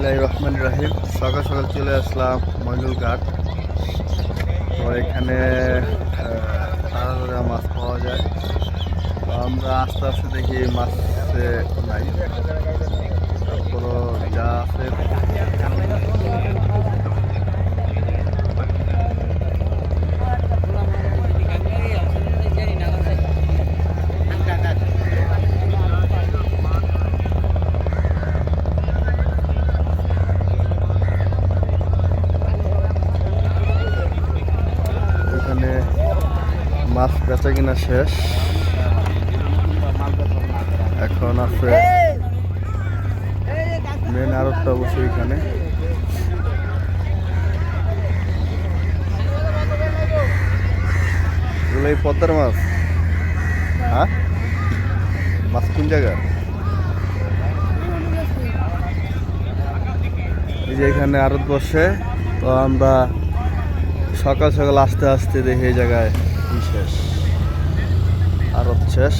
বিসমিল্লাহ রহমান রাহিম। সকাল সকাল চলে আসলাম মইনুল ঘাট তো এখানে তাড়াতাড়ি মাছ পাওয়া যায়। তো আমরা আস্তে আস্তে দেখি মাছ নাই। তারপরও যা আছে এখানে মাছ বেচা কিনা শেষ। এখন আছে মেন আরতটা অবশ্যই এখানে। এই পদ্মার মাছ। হ্যাঁ? মাছ কোন জায়গার? এই যে এখানে আড়ত বসে। তো আমরা সকাল সকাল আস্তে আস্তে দেখি এই জায়গায়। কি শেষ। আড়ত শেষ।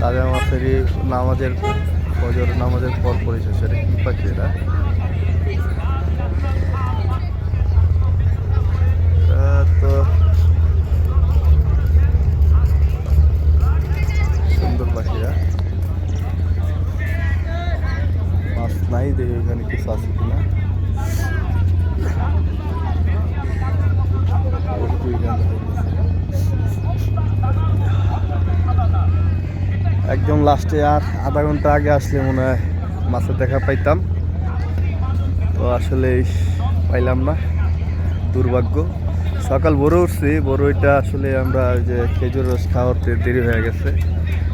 তাজা মাছেরই নামাজের ফজর, নামাজের পর পরে শেষ। এটা কি পাখি এটা? তো সুন্দর পাখিরা মাছ নাই, দেখি এখানে কিছু আছে কিনা। একদম লাস্টে আর আধা ঘণ্টা আগে আসলে মনে হয় মাছের দেখা পাইতাম। তো আসলে পাইলাম না। দুর্ভাগ্য। সকাল বড় উঠছি বড়ইটা আসলে আমরা যে খেজুর রস খাওয়াতে দেরি হয়ে গেছে।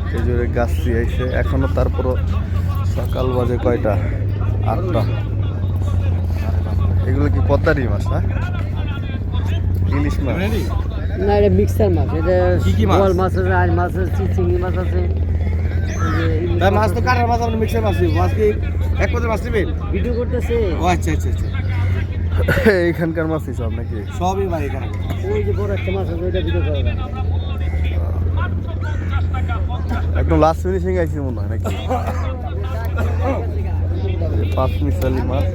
খেজুরের গাছ আইছে এখনও তারপরও সকাল বাজে কয়টা? আটটা। এগুলো কি পদ্মারি মাছ না? ইলিশ মাছ? না এটা মিক্সার মাছ। এটা কি কি মাছ? মাছ আছে আর মাছ আছে চিংড়ি মাছ আছে। তাই মাছ তো কাটার মাছ আপনি মিক্সার মাছ নিব। মাছ কি এক পদের মাছ নেবেন? ভিডিও করতেছে। ও আচ্ছা আচ্ছা আচ্ছা। এখানকার মাছই সব নাকি? সবই ভাই এখানে। ওই যে বড় একটা মাছ আছে ওইটা ভিডিও করা একদম লাস্ট ফিনিশিং আইছে মনে হয় নাকি? পাঁচ মিশালি মাছ।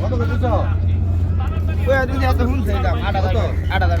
কত কত চাও ওই আদিন এত হুন দাম 8000 8000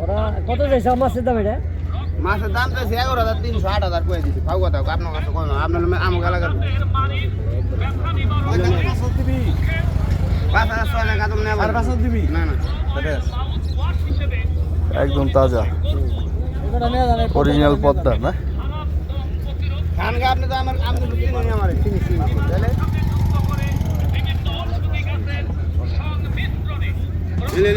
ওরা কত চাইছে? মাছের দাম এটা? মাছের দাম তো এগারো হাজার তিনশো আট হাজার করে দিচ্ছি ভাগ কথা আপনার কাছে কই না আপনার দিবি না না একদম তাজা। অরিজিনাল পদ্মা না? খানকে আপনি তো আমার আপনি আমার।